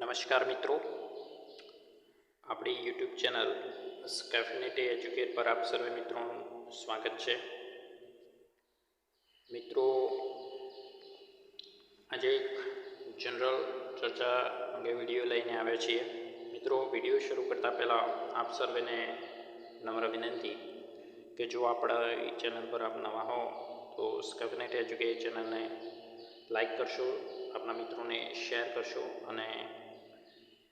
નમસ્કાર મિત્રો. આપણી યુટ્યુબ ચેનલ સ્કેફિનેટી એજ્યુકેટ પર આપ સર્વે મિત્રોનું સ્વાગત છે. મિત્રો, આજે એક જનરલ ચર્ચા અંગે વીડિયો લઈને આવ્યા છીએ. મિત્રો, વીડિયો શરૂ કરતાં પહેલાં આપ સર્વેને નમ્ર વિનંતી કે જો આપણા ચેનલ પર આપ નવા હો, તો સ્કેફિનેટી એજ્યુકેટ ચેનલને લાઈક કરશો આપણા મિત્રોને શેર કરશો અને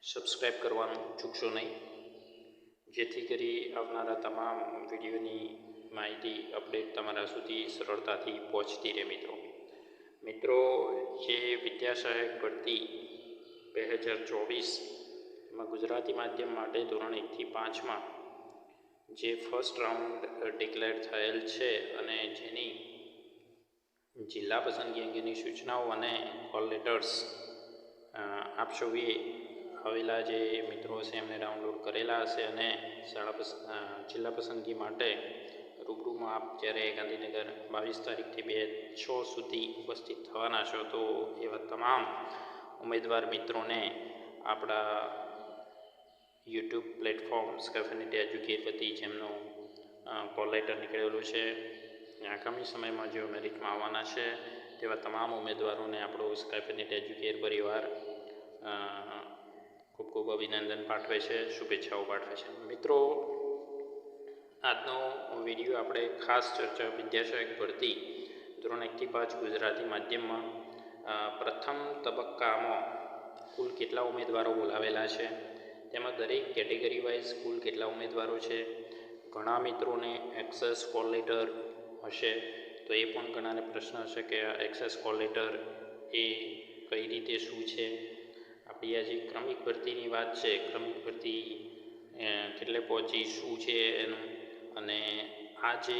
સબસ્ક્રાઈબ કરવાનું ચૂકશો નહીં. જેથી કરી આવનારા તમામ વિડીયોની માહિતી અપડેટ તમારા સુધી સરળતાથી પહોંચતી રહે મિત્રો. મિત્રો, જે વિદ્યાસહાયક ભરતી બે હજાર ચોવીસમાં ગુજરાતી માધ્યમ માટે ધોરણ એકથી પાંચમાં જે ફર્સ્ટ રાઉન્ડ ડિક્લેર થયેલ છે અને જેની જિલ્લા પસંદગી અંગેની સૂચનાઓ અને કોલ લેટર્સ આપ સૌએ આવેલા જે મિત્રો છે, એમને ડાઉનલોડ કરેલા હશે અને શાળા પસંદ જિલ્લા પસંદગી માટે રૂબરૂમાં આપ જ્યારે ગાંધીનગર બાવીસ તારીખથી બે છ સુધી ઉપસ્થિત થવાના છો, તો એવા તમામ ઉમેદવાર મિત્રોને આપણા યુટ્યુબ પ્લેટફોર્મ સ્કેફિનિટી એજ્યુકેટ વતી જેમનું કોલ લેટર નીકળેલું છે આગામી સમયમાં જેઓ મેરિટમાં આવવાના છે, તેવા તમામ ઉમેદવારોને આપણો સ્કેફિનિટ એજ્યુકેટ પરિવાર ખૂબ ખૂબ અભિનંદન પાઠવે છે, શુભેચ્છાઓ પાઠવે છે. મિત્રો, આજનો વીડિયો આપણે ખાસ ચર્ચા વિદ્યાસહાયક ભરતી ધોરણ એકથી પાંચ ગુજરાતી માધ્યમમાં પ્રથમ તબક્કામાં કુલ કેટલા ઉમેદવારો બોલાવેલા છે? તેમાં દરેક કેટેગરી વાઇઝ કુલ કેટલા ઉમેદવારો છે? ઘણા મિત્રોને એક્સેસ કોલ લેટર હશે, તો એ પણ ઘણાને પ્રશ્ન હશે કે આ એક્સેસ કોલ લેટર એ કઈ રીતે શું છે? આપણી આ જે ક્રમિક ભરતીની વાત છે. ક્રમિક ભરતી કેટલે પહોંચી, શું છે એનું? અને આ જે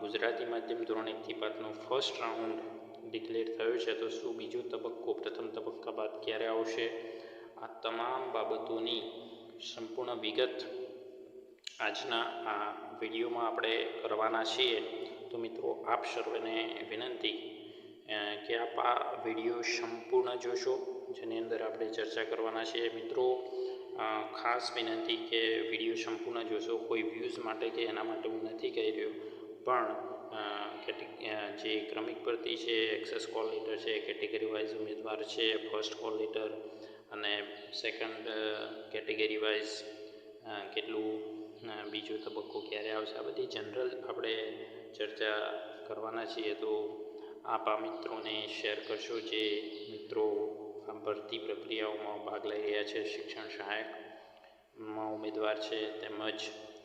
ગુજરાતી માધ્યમ ધોરણ એકથી પાંચનો ફર્સ્ટ રાઉન્ડ ડિક્લેર થયો છે, તો શું બીજો તબક્કો, પ્રથમ તબક્કા બાદ ક્યારે આવશે? આ તમામ બાબતોની સંપૂર્ણ વિગત આજના આ વિડીયોમાં આપણે કરવાના છીએ. તો મિત્રો, આપ સર્વેને વિનંતી કે આપ આ વીડિયો સંપૂર્ણ જોશો, જેની અંદર આપણે ચર્ચા કરવાના છીએ. મિત્રો ખાસ વિનંતી કે વીડિયો સંપૂર્ણ જોશો. કોઈ વ્યૂઝ માટે કે એના માટે હું નથી કહી રહ્યો. પણ જે ક્રમિક ભરતી છે એક્સેસ કોલ લેટર છે કેટેગરી વાઇઝ ઉમેદવાર છે ફર્સ્ટ કોલ લેટર અને સેકન્ડ કેટેગરી વાઇઝ કેટલું બીજો તબક્કો ક્યારે આવશે, આ બધી જનરલ આપણે ચર્ચા કરવાના છીએ. તો આપ મિત્રોને શેર કરશો જે મિત્રો આ ભરતી પ્રક્રિયાઓમાં ભાગ લઈ રહ્યા છે. શિક્ષણ સહાયકમાં ઉમેદવાર છે તેમજ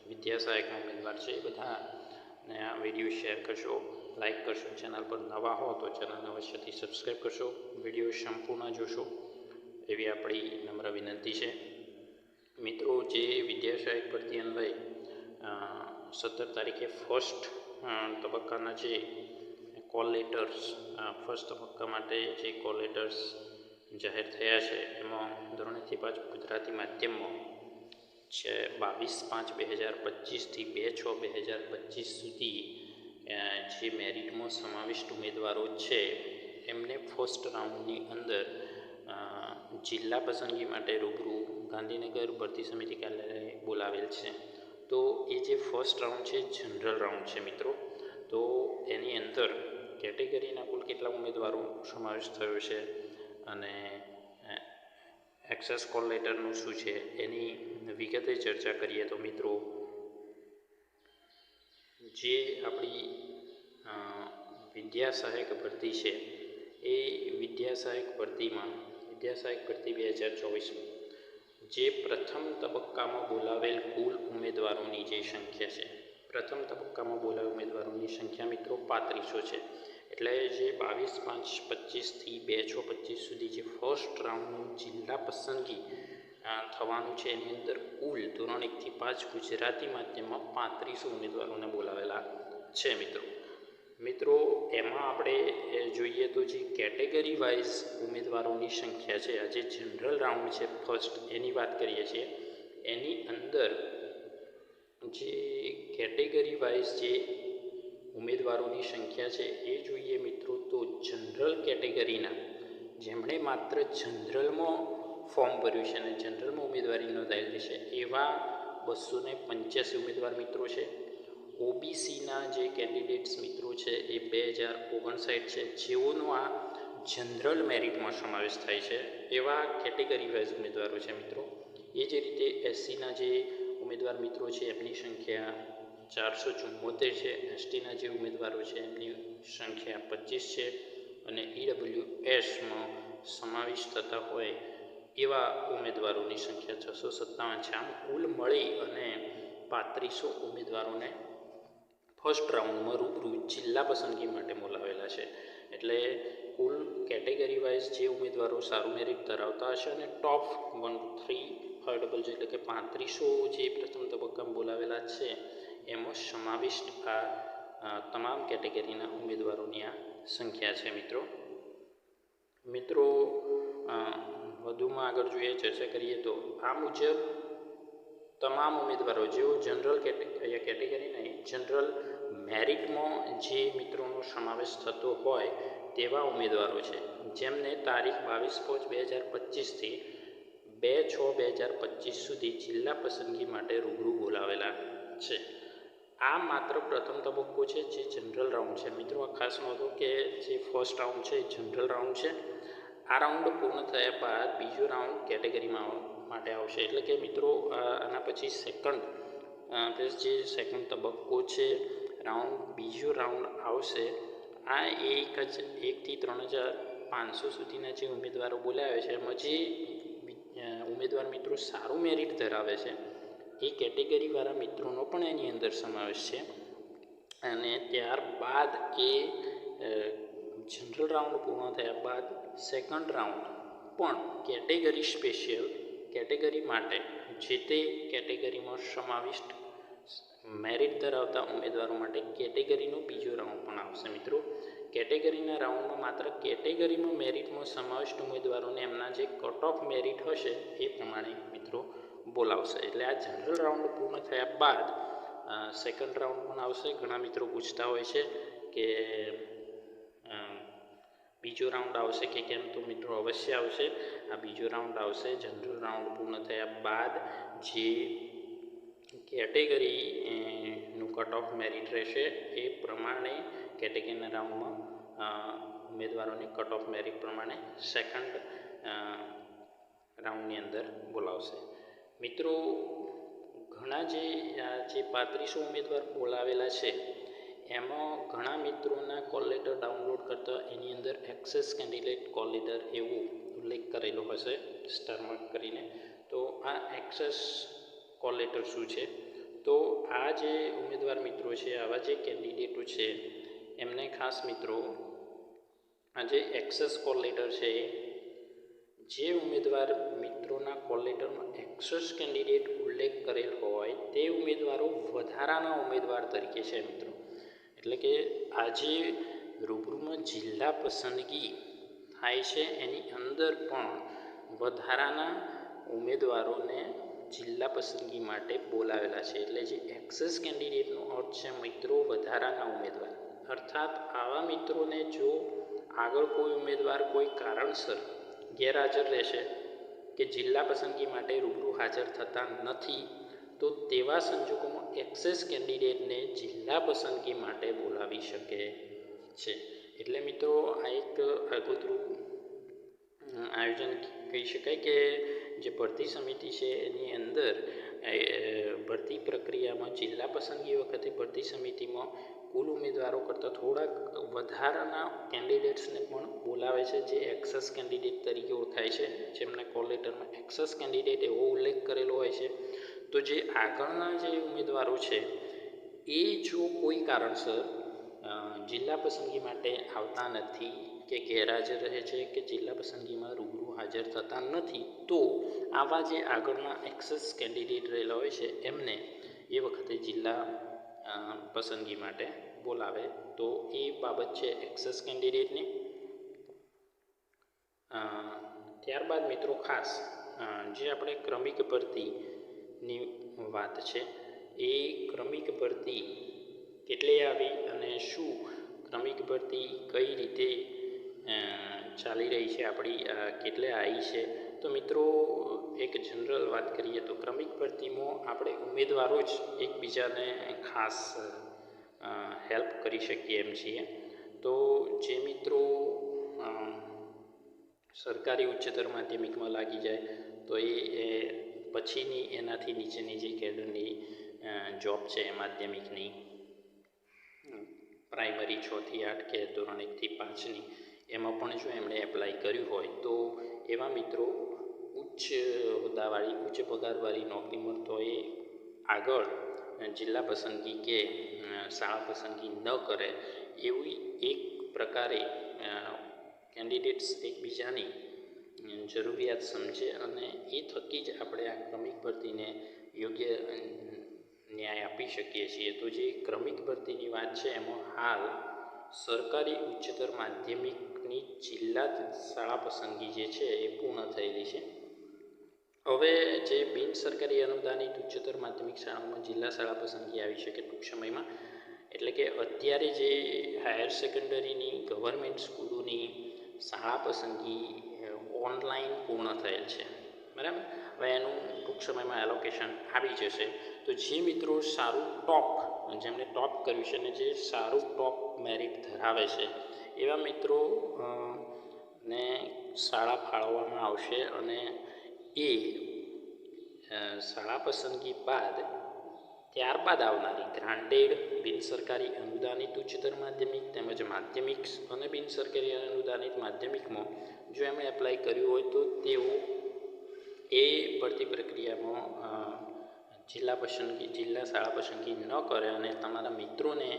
વિદ્યા સહાયકમાં ઉમેદવાર છે એ બધા. ને આ વીડિયો શેર કરશો લાઇક કરશો, ચેનલ પર નવા હો તો ચેનલને અવશ્યથી સબસ્ક્રાઈબ કરશો. વીડિયો સંપૂર્ણ જોશો એવી આપણી નમ્ર વિનંતી છે. મિત્રો, જે વિદ્યા સહાયક ભરતી અન્વયે સત્તર તારીખે ફર્સ્ટ તબક્કાના જે કોલ લેટર્સ ફર્સ્ટ તબક્કા માટે જે કોલ લેટર્સ જાહેર થયા છે, એમાં ધોરણથી પાંચ ગુજરાતી માધ્યમમાં છે બાવીસ પાંચ બે હજાર પચીસથી બે છ બે હજાર પચીસ સુધી જે મેરિટમાં સમાવિષ્ટ ઉમેદવારો છે, એમને ફર્સ્ટ રાઉન્ડની અંદર જિલ્લા પસંદગી માટે રૂબરૂ ગાંધીનગર ભરતી સમિતિ કાર્યાલયે બોલાવેલ છે. તો એ જે ફર્સ્ટ રાઉન્ડ છે જનરલ રાઉન્ડ છે મિત્રો, તો એની અંદર કેટેગરીના કુલ કેટલા ઉમેદવારો સમાવેશ થયો છે અને એક્સેસ કોલ લેટરનું શું છે એની વિગતે ચર્ચા કરીએ તો મિત્રો, જે આપણી વિદ્યા સહાયક ભરતી છે એ વિદ્યા સહાયક ભરતીમાં વિદ્યા સહાયક ભરતી બે હજાર ચોવીસમાં, જે પ્રથમ તબક્કામાં બોલાવેલ કુલ ઉમેદવારોની જે સંખ્યા છે, પ્રથમ તબક્કામાં બોલાવેલ ઉમેદવારોની સંખ્યા મિત્રો પાંત્રીસો છે. એટલે જે બાવીસ, પાંચ પચીસથી બે છ, પચીસ સુધી જે ફર્સ્ટ રાઉન્ડનું જિલ્લા પસંદગી થવાનું છે એની અંદર કુલ ધોરણ એકથી પાંચ ગુજરાતી માધ્યમમાં પાંત્રીસો ઉમેદવારોને બોલાવેલા છે મિત્રો. મિત્રો, એમાં આપણે જોઈએ તો જે કેટેગરી વાઇઝ ઉમેદવારોની સંખ્યા છે, આ જે જનરલ રાઉન્ડ છે ફર્સ્ટ એની વાત કરીએ છીએ. એની અંદર જે કેટેગરી વાઇઝ જે ઉમેદવારોની સંખ્યા છે એ જોઈએ મિત્રો તો જનરલ કેટેગરીના. જેમણે માત્ર જનરલમાં ફોર્મ ભર્યું છે અને જનરલમાં ઉમેદવારી નોંધાયેલી છે એવા બસો ને પંચ્યાસી ઉમેદવાર મિત્રો છે. ઓબીસીના જે કેન્ડિડેટ્સ મિત્રો છે એ બે હજાર ઓગણસાઠ છે. જેઓનો આ જનરલ મેરિટમાં સમાવેશ થાય છે એવા કેટેગરી વાઇઝ ઉમેદવારો છે મિત્રો. એ જ રીતે એસસીના જે ઉમેદવાર મિત્રો છે એમની સંખ્યા ચારસો ચુમ્મોતેર છે, એસટીના જે ઉમેદવારો છે, એમની સંખ્યા પચીસ છે અને ઈડબ્લ્યુ એસમાં સમાવેશ થતા હોય એવા ઉમેદવારોની સંખ્યા છસો સત્તાવન છે. આમ કુલ મળી અને પાંત્રીસો ઉમેદવારોને ફર્સ્ટ રાઉન્ડમાં રૂબરૂ જિલ્લા પસંદગી માટે બોલાવેલા છે. એટલે કુલ કેટેગરી વાઇઝ જે ઉમેદવારો સારું મેરિટ ધરાવતા હશે અને top one three, five, double એટલે કે પાંત્રીસો જે પ્રથમ તબક્કામાં બોલાવેલા છે એમાં સમાવિષ્ટ આ તમામ કેટેગરીના ઉમેદવારોની આ સંખ્યા છે મિત્રો. મિત્રો વધુમાં આગળ જોઈએ, ચર્ચા કરીએ તો આ મુજબ તમામ ઉમેદવારો, જેઓ જનરલ કેટેગરી નહીં, જનરલ મેરિટમાં જે મિત્રોનો સમાવેશ થતો હોય તેવા ઉમેદવારો છે. જેમને તારીખ બાવીસ પાંચ બે હજાર પચીસથી બે છ બે હજાર પચીસ સુધી જિલ્લા પસંદગી માટે રૂબરૂ બોલાવેલા છે. આ માત્ર પ્રથમ તબક્કો છે, જે જનરલ રાઉન્ડ છે. મિત્રો, આ ખાસ નોંધો કે જે ફર્સ્ટ રાઉન્ડ છે, એ જનરલ રાઉન્ડ છે. આ રાઉન્ડ પૂર્ણ થયા બાદ બીજો રાઉન્ડ કેટેગરીમાં માટે આવશે. એટલે કે મિત્રો આના પછી સેકન્ડ જે સેકન્ડ તબક્કો છે રાઉન્ડ બીજો રાઉન્ડ આવશે, આ એક જ એકથી ત્રણ હજાર પાંચસો સુધીના જે ઉમેદવારો બોલાવે છે, એમાં જે ઉમેદવાર મિત્રો સારું મેરિટ ધરાવે છે, એ કેટેગરીવાળા મિત્રોનો પણ એની અંદર સમાવેશ છે. અને ત્યારબાદ એ જનરલ રાઉન્ડ પૂર્ણ થયા બાદ સેકન્ડ રાઉન્ડ પણ કેટેગરી સ્પેશિયલ, કેટેગરી માટે જે તે કેટેગરીમાં સમાવિષ્ટ મેરિટ ધરાવતા ઉમેદવારો માટે કેટેગરીનો બીજો રાઉન્ડ પણ આવશે મિત્રો. કેટેગરીના રાઉન્ડમાં માત્ર કેટેગરીમાં મેરિટમાં સમાવિષ્ટ ઉમેદવારોને એમના જે કટ ઓફ મેરિટ હશે એ પ્રમાણે મિત્રો બોલાવશે. એટલે આ જનરલ રાઉન્ડ પૂર્ણ થયા બાદ સેકન્ડ રાઉન્ડ પણ આવશે. ઘણા મિત્રો પૂછતા હોય છે કે બીજો રાઉન્ડ આવશે કે કેમ? તો મિત્રો અવશ્ય આવશે. આ બીજો રાઉન્ડ આવશે. જનરલ રાઉન્ડ પૂર્ણ થયા બાદ જે કેટેગરી નું કટ ઓફ મેરિટ રહેશે, એ પ્રમાણે કેટેગરીના રાઉન્ડમાં ઉમેદવારોની કટ ઓફ મેરિટ પ્રમાણે સેકન્ડ રાઉન્ડની અંદર બોલાવશે. મિત્રો, ઘણા જે જે પાંત્રીસો ઉમેદવાર બોલાવેલા છે, એમાં ઘણા મિત્રોના કોલ લેટર ડાઉનલોડ કરતાં એની અંદર એક્સેસ કેન્ડિડેટ કોલ લેટર એવું ઉલ્લેખ કરેલો હશે સ્ટારમાર્ક કરીને. તો આ એક્સેસ કોલ લેટર શું છે? તો આ જે ઉમેદવાર મિત્રો છે, આવા જે કેન્ડિડેટો છે, એમને ખાસ મિત્રો, આ જે એક્સેસ કોલ લેટર છે જે ઉમેદવાર મિત્રોના કોલ લેટરમાં એક્સેસ કેન્ડિડેટ ઉલ્લેખ કરેલ હોય તે ઉમેદવારો વધારાના ઉમેદવાર તરીકે છે મિત્રો. એટલે કે આજે રૂબરૂમાં જિલ્લા પસંદગી થાય છે, એની અંદર પણ વધારાના ઉમેદવારોને જિલ્લા પસંદગી માટે બોલાવેલા છે. એટલે જે એક્સેસ કેન્ડિડેટનો અર્થ છે મિત્રો, વધારાના ઉમેદવાર. અર્થાત આવા મિત્રોને જો આગળ કોઈ ઉમેદવાર કોઈ કારણસર ગેરહાજર રહેશે કે જિલ્લા પસંદગી માટે રૂબરૂ હાજર થતા નથી, તો તેવા સંજોગોમાં એક્સેસ કેન્ડિડેટને જિલ્લા પસંદગી માટે બોલાવી શકે છે. એટલે મિત્રો, આ એક આગોતરું આયોજન કહી શકાય કે જે ભરતી સમિતિ છે, એની અંદર ભરતી પ્રક્રિયામાં જિલ્લા પસંદગી વખતે ભરતી સમિતિમાં કુલ ઉમેદવારો કરતાં થોડાક વધારાના કેન્ડિડેટ્સને પણ બોલાવે છે, જે એક્સેસ કેન્ડિડેટ તરીકે ઓળખાય છે. જેમને કોલ લેટરમાં એક્સેસ કેન્ડિડેટ એવો ઉલ્લેખ કરેલો હોય છે. તો જે આગળના જે ઉમેદવારો છે, એ જો કોઈ કારણસર જિલ્લા પસંદગી માટે આવતા નથી કે ગેરહાજર રહે છે કે જિલ્લા પસંદગીમાં રૂબરૂ હાજર થતા નથી, તો આવા જે આગળના એક્સેસ કેન્ડિડેટ રહેલા હોય છે, એમને એ વખતે જિલ્લા પસંદગી માટે બોલાવે તો એ બાબત છે એક્સેસ કેન્ડિડેટની. ત્યારબાદ મિત્રો ખાસ જે આપણે ક્રમિક ભરતીની વાત છે, એ ક્રમિક ભરતી કેટલી આવી અને શું ક્રમિક ભરતી કઈ રીતે ચાલી રહી છે આપણી કેટલે આવી છે. તો મિત્રો, એક જનરલ વાત કરીએ તો ક્રમિક ભરતીમાં આપણે ઉમેદવારો જ એકબીજાને ખાસ હેલ્પ કરી શકીએ એમ છીએ. તો જે મિત્રો સરકારી ઉચ્ચતર માધ્યમિકમાં લાગી જાય, તો એ પછીની એનાથી નીચેની જે કેડરની જોબ છે એ માધ્યમિકની પ્રાઇમરી છથી આઠ કે ધોરણ એકથી પાંચની, એમાં પણ જો એમણે એપ્લાય કર્યું હોય, તો એવા મિત્રો ઉચ્ચ હોદ્દાવાળી, ઉચ્ચ પગારવાળી નોકરી મળતો એ આગળ જિલ્લા પસંદગી કે શાળા પસંદગી ન કરે એવી એક પ્રકારે કેન્ડિડેટ્સ એકબીજાની જરૂરિયાત સમજે અને એ થકી જ આપણે આ ક્રમિક ભરતીને યોગ્ય ન્યાય આપી શકીએ છીએ. તો જે ક્રમિક ભરતીની વાત છે, એમાં હાલ સરકારી ઉચ્ચતર માધ્યમિકની જિલ્લા શાળા પસંદગી જે છે, એ પૂર્ણ થયેલી છે. હવે જે બિન સરકારી અનુદાનિત ઉચ્ચતર માધ્યમિક શાળાઓમાં જિલ્લા શાળા પસંદગી આવી શકે ટૂંક સમયમાં, એટલે કે અત્યારે જે હાયર સેકન્ડરીની, ગવર્મેન્ટ સ્કૂલોની શાળા પસંદગી ઓનલાઈન પૂર્ણ થયેલ છે. બરાબર? હવે એનું ટૂંક સમયમાં એલોકેશન આવી જશે. તો જે મિત્રો સારું ટોપ જેમણે ટોપ કર્યું છે અને જે સારું ટોપ મેરિટ ધરાવે છે, એવા મિત્રો ને શાળા ફાળવવામાં આવશે અને એ શાળા પસંદગી બાદ ત્યારબાદ આવનારી ગ્રાન્ટેડ બિન સરકારી અનુદાનિત ઉચ્ચતર માધ્યમિક તેમજ માધ્યમિક અને બિન સરકારી અનુદાનિત માધ્યમિકમાં જો એમણે એપ્લાય કર્યું હોય તો તેઓ એ ભરતી પ્રક્રિયામાં જિલ્લા પસંદગી, જિલ્લા શાળા પસંદગી ન કરે અને તમારા મિત્રોને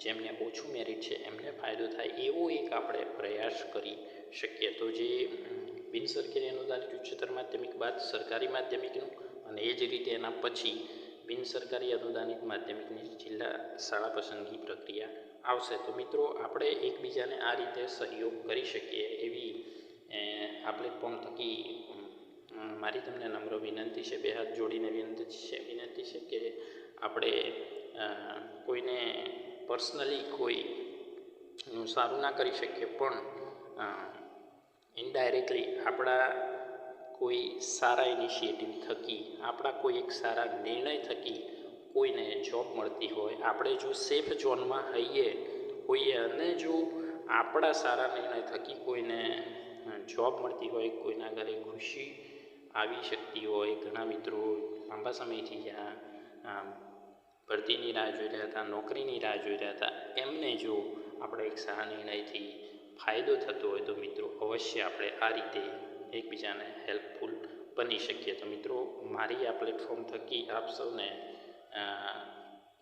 જેમને ઓછું મેરિટ છે એમને ફાયદો થાય એવો એક આપણે પ્રયાસ કરી શકીએ. તો જે બિન સરકારી અનુદાનિત ઉચ્ચતર માધ્યમિક બાદ સરકારી માધ્યમિકનું? અને એ જ રીતે એના પછી બિન સરકારી અનુદાનિત માધ્યમિકની જિલ્લા શાળા પસંદગી પ્રક્રિયા આવશે. તો મિત્રો, આપણે એકબીજાને આ રીતે સહયોગ કરી શકીએ એવી આ પ્લેટફોર્મ થકી મારી તમને નમ્ર વિનંતી છે. બે હાથ જોડીને વિનંતી છે વિનંતી છે કે આપણે કોઈને પર્સનલી કોઈ સારું ના કરી શકીએ, પણ ઇનડાયરેક્ટલી આપણા કોઈ સારા ઇનિશિયેટિવ થકી, આપણા કોઈ એક સારા નિર્ણય થકી કોઈને જોબ મળતી હોય, આપણે જો સેફ ઝોનમાં હઈએ, હોઈએ અને જો આપણા સારા નિર્ણય થકી કોઈને જોબ મળતી હોય, કોઈના ઘરે ખુશી આવી શકતી હોય, ઘણા મિત્રો લાંબા સમયથી જ્યાં ભરતીની રાહ જોઈ રહ્યા હતા, નોકરીની રાહ જોઈ રહ્યા હતા, એમને જો આપણે એક સારા નિર્ણયથી ફાયદો થતો હોય તો મિત્રો અવશ્ય આપણે આ રીતે એકબીજાને હેલ્પફુલ બની શકીએ. તો મિત્રો, મારી આ પ્લેટફોર્મ થકી આપ સૌને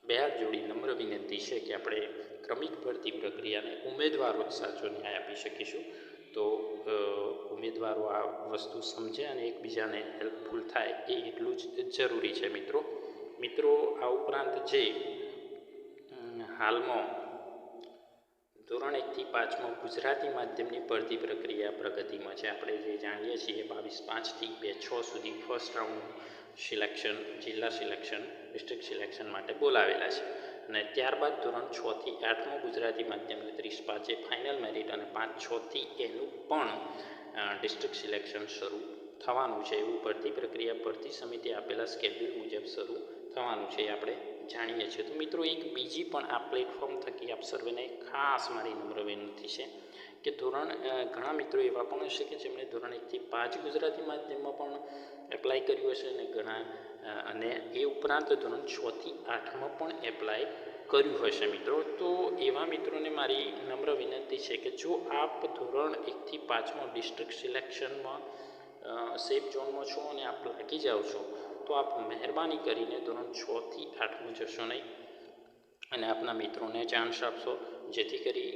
બે જોડી નમ્ર વિનંતી છે કે આપણે ક્રમિક ભરતી પ્રક્રિયાને ઉમેદવારો જ સાચો ન્યાય આપી શકીશું. તો ઉમેદવારો આ વસ્તુ સમજે અને એકબીજાને હેલ્પફુલ થાય એ એટલું જ જરૂરી છે મિત્રો. મિત્રો, આ ઉપરાંત જે હાલમાં ધોરણ એકથી પાંચમાં ગુજરાતી માધ્યમની ભરતી પ્રક્રિયા પ્રગતિમાં છે. આપણે જે જાણીએ છીએ બાવીસ પાંચથી બે છ સુધી ફર્સ્ટ રાઉન્ડ સિલેક્શન જિલ્લા સિલેક્શન ડિસ્ટ્રિક્ટ સિલેક્શન માટે બોલાવેલા છે. અને ત્યારબાદ ધોરણ છથી આઠમું ગુજરાતી માધ્યમની ત્રીસ પાંચે ફાઇનલ મેરિટ અને પાંચ છથી એનું પણ ડિસ્ટ્રિક્ટ સિલેક્શન શરૂ થવાનું છે. એવું ભરતી પ્રક્રિયા ભરતી સમિતિ આપેલા સ્કેડ્યુલ મુજબ શરૂ થવાનું છે. આપણે જાણીએ છીએ. તો મિત્રો, એક બીજી પણ આ પ્લેટફોર્મ થકી આપ સર્વેને ખાસ મારી નમ્ર વિનંતી છે કે ધોરણ ઘણા મિત્રો એવા પણ હશે કે જેમણે ધોરણ એકથી પાંચ ગુજરાતી માધ્યમમાં પણ એપ્લાય કર્યું હશે અને ઘણા અને એ ઉપરાંત ધોરણ છથી આઠમાં પણ એપ્લાય કર્યું હશે મિત્રો. તો એવા મિત્રોને મારી નમ્ર વિનંતી છે કે જો આપ ધોરણ એકથી પાંચમાં ડિસ્ટ્રિક્ટ સિલેક્શનમાં સેફ ઝોનમાં છો અને આપ લાગી જાઓ છો તો આપ મહેરબાની કરીને ધોરણ છથી આઠમાં જશો નહીં. અને આપના મિત્રોને ચાન્સ આપશો, જેથી કરી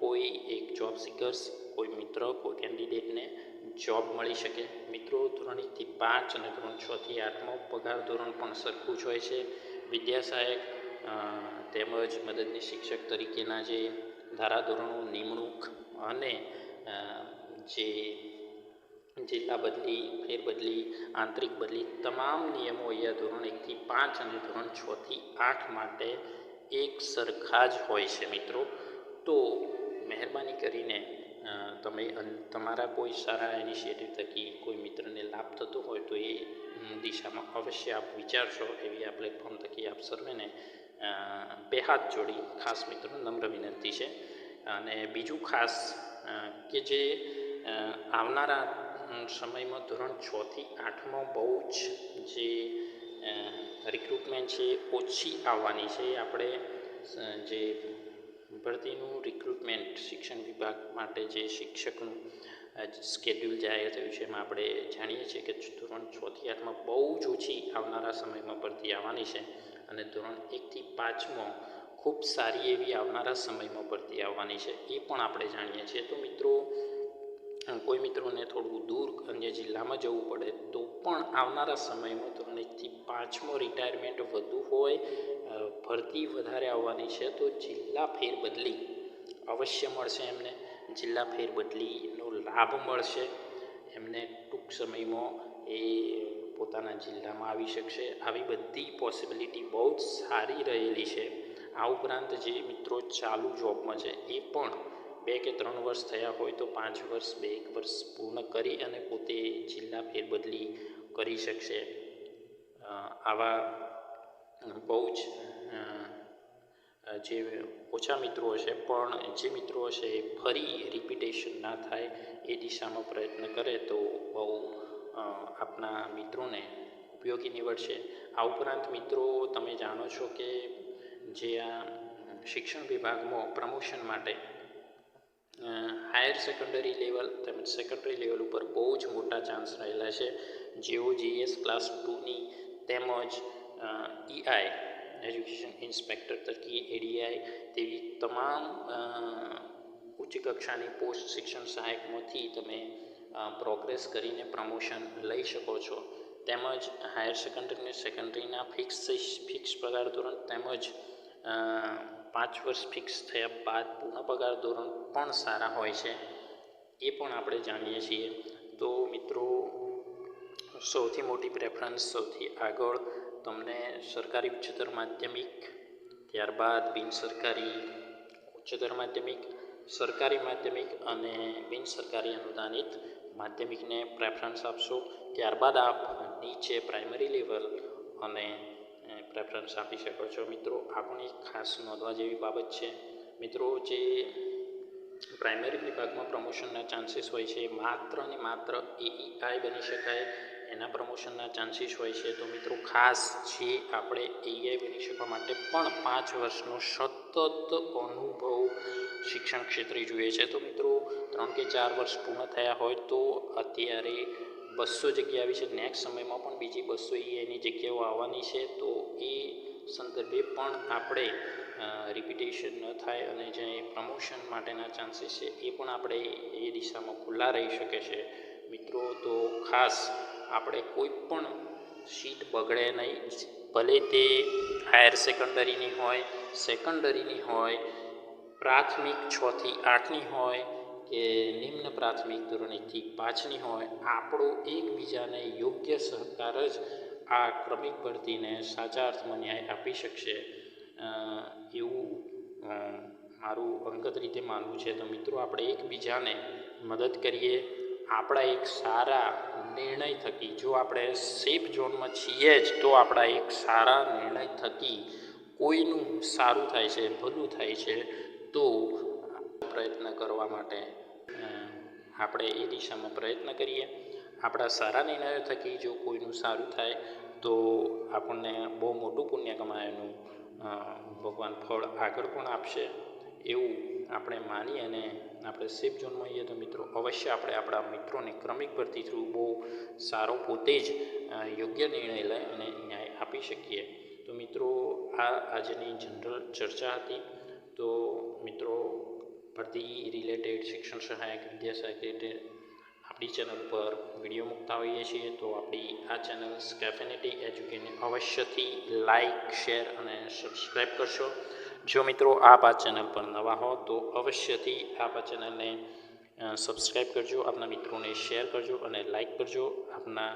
કોઈ એક જોબ સિકર્સ કોઈ મિત્ર, કોઈ કેન્ડિડેટને જોબ મળી શકે. મિત્રો, ધોરણ એકથી પાંચ અને ધોરણ છથી આઠમાં પગાર ધોરણ પણ સરખું જ હોય છે. વિદ્યા સહાયક તેમજ મદદની શિક્ષક તરીકેના જે ધારાધોરણો, નિમણૂક અને જે જિલ્લા બદલી ફેરબદલી આંતરિક બદલી તમામ નિયમો અહીંયા ધોરણ એકથી પાંચ અને ધોરણ છથી આઠ માટે એક સરખા જ હોય છે મિત્રો. તો મહેરબાની કરીને તમે તમારા કોઈ સારા ઇનિશિયેટિવ થકી કોઈ મિત્રને લાભ થતો હોય તો એ દિશામાં અવશ્ય આપ વિચારશો. એવી આ પ્લેટફોર્મ થકી આપ સર્વેને બે હાથ જોડી ખાસ મિત્રો નમ્ર વિનંતી છે. અને બીજું ખાસ કે જે આવનારા સમયમાં ધોરણ છથી આઠમાં બહુ જ જે રિક્રુટમેન્ટ છે ઓછી આવવાની છે. આપણે જે ભરતીનું રિક્રુટમેન્ટ શિક્ષણ વિભાગ માટે જે શિક્ષકનું સ્કેડ્યુલ જાહેર થયું છે એમાં આપણે જાણીએ છીએ કે ધોરણ છથી આઠમાં બહુ જ ઓછી આવનારા સમયમાં ભરતી આવવાની છે અને ધોરણ એકથી પાંચમાં ખૂબ સારી એવી આવનારા સમયમાં ભરતી આવવાની છે એ પણ આપણે જાણીએ છીએ. તો મિત્રો કોઈ મિત્રોને થોડું દૂર અન્ય જિલ્લામાં જવું પડે, તો પણ આવનારા સમયમાં ધોરણ પાંચમો રિટાયરમેન્ટ વધુ હોય ભરતી વધારે આવવાની છે, તો જિલ્લા ફેરબદલી અવશ્ય મળશે એમને. જિલ્લા ફેરબદલીનો લાભ મળશે. એમને ટૂંક સમયમાં એ પોતાના જિલ્લામાં આવી શકશે. આવી બધી પોસિબિલિટી બહુ જ સારી રહેલી છે. આ ઉપરાંત જે મિત્રો ચાલુ જોબમાં છે, એ પણ બે કે ત્રણ વર્ષ થયા હોય તો પાંચ વર્ષ, બે એક વર્ષ પૂર્ણ કરી અને પોતે જિલ્લા ફેરબદલી કરી શકશે. આવા બહુ જ જે ઓછા મિત્રો હશે, પણ જે મિત્રો હશે એ ફરી રિપીટેશન ના થાય એ દિશામાં પ્રયત્ન કરે તો બહુ આપણા મિત્રોને ઉપયોગી નીવડશે. આ ઉપરાંત મિત્રો, તમે જાણો છો કે જે આ શિક્ષણ વિભાગમાં પ્રમોશન માટે હાયર સેકન્ડરી લેવલ તેમજ સેકન્ડરી લેવલ ઉપર બહુ જ મોટા ચાન્સ રહેલા છે. જેઓ જીએસ ક્લાસ ટુની તેમજ ઈઆઈ એજ્યુકેશન ઇન્સ્પેક્ટર તરીકે એડીઆઈ તેવી તમામ ઉચ્ચ કક્ષાની પોસ્ટ શિક્ષણ સહાયકમાંથી તમે પ્રોગ્રેસ કરીને પ્રમોશન લઈ શકો છો. તેમજ હાયર સેકન્ડરી અને સેકન્ડરીના ફિક્સ ફિક્સ પગાર ધોરણ તેમજ પાંચ વર્ષ ફિક્સ થયા બાદ પૂર્ણ પગાર ધોરણ પણ સારા હોય છે, એ પણ આપણે જાણીએ છીએ. તો મિત્રો, સૌથી મોટી પ્રેફરન્સ સૌથી આગળ તમને સરકારી ઉચ્ચતર માધ્યમિક, ત્યારબાદ બિન સરકારી ઉચ્ચતર માધ્યમિક, સરકારી માધ્યમિક અને બિન સરકારી અનુદાનિત માધ્યમિકને પ્રેફરન્સ આપશો. ત્યારબાદ આપ નીચે પ્રાઇમરી લેવલ અને પ્રેફરન્સ આપી શકો છો. મિત્રો આ પણ એક ખાસ નોંધવા જેવી બાબત છે. મિત્રો, જે પ્રાઇમરી વિભાગમાં પ્રમોશનના ચાન્સીસ હોય છે, માત્ર ને માત્ર એઈઆઈ બની શકાય. એના પ્રમોશનના ચાન્સીસ હોય છે. તો મિત્રો, ખાસ જે આપણે એઈઆઈ બની શકવા માટે પણ પાંચ વર્ષનો સતત અનુભવ શિક્ષણ ક્ષેત્રે જોઈએ છે. તો મિત્રો, ત્રણ કે ચાર વર્ષ પૂર્ણ થયા હોય તો અત્યારે બસો જગ્યા આવી છે. નેક્સ્ટ સમયમાં પણ બીજી બસો એની જગ્યાઓ આવવાની છે. તો એ સંદર્ભે પણ આપણે રિપીટેશન ન થાય અને જે પ્રમોશન માટેના ચાન્સીસ છે, એ પણ આપણે એ દિશામાં ખુલ્લા રહી શકે છે. મિત્રો, તો ખાસ આપણે કોઈ પણ સીટ બગડે નહીં. ભલે તે હાયર સેકન્ડરીની હોય સેકન્ડરીની હોય, પ્રાથમિક છથી આઠની હોય કે નિમ્ન પ્રાથમિક ધોરણ એકથી પાંચની હોય, આપણો એકબીજાને યોગ્ય સહકાર જ આ ક્રમિક ભરતીને સાચા અર્થમાં ન્યાય આપી શકશે એવું મારું અંગત રીતે માનવું છે. તો મિત્રો, આપણે એકબીજાને મદદ કરીએ. આપણા એક સારા નિર્ણય થકી, જો આપણે સેફ ઝોનમાં છીએ જ, તો આપણા એક સારા નિર્ણય થકી કોઈનું સારું થાય છે, ભલું થાય છે, તો પ્રયત્ન કરવા માટે આપણે એ દિશામાં પ્રયત્ન કરીએ. આપણા સારા નિર્ણયો થકી જો કોઈનું સારું થાય તો આપણને બહુ મોટું પુણ્ય કમાયાનું અ, ભગવાન ફળ આગળ પણ આપશે. એવું આપણે માની અને આપણે સેફ જોન આવીએ તો મિત્રો અવશ્ય આપણે આપણા મિત્રોને ક્રમિક ભરતી થ્રુ બહુ સારો પોતે જ યોગ્ય નિર્ણય લઈ અને ન્યાય આપી શકીએ. તો મિત્રો આ આજની જનરલ ચર્ચા હતી. તો મિત્રો ભરતી રિલેટેડ શિક્ષણ સહાયક વિદ્યા સહાયક આપણી ચેનલ પર વીડિયો મૂકતા હોઈએ છીએ, તો આપણી આ ચેનલ સ્કેફેનેટી એજ્યુકેને અવશ્યથી લાઇક શેર અને સબસ્ક્રાઈબ કરશો. જો મિત્રો આપ આ ચેનલ પર નવા હો, તો અવશ્યથી આપ આ ચેનલને સબસ્ક્રાઈબ કરજો, આપના મિત્રોને શેર કરજો અને લાઇક કરજો. આપના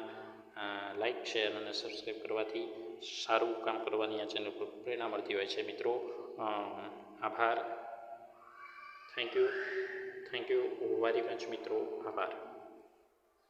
લાઇક શેર અને સબસ્ક્રાઈબ કરવાથી સારું કામ કરવાની આ ચેનલ પર પ્રેરણા મળતી હોય છે. મિત્રો આભાર. Thank you thank you very much મિત્રો. આભાર.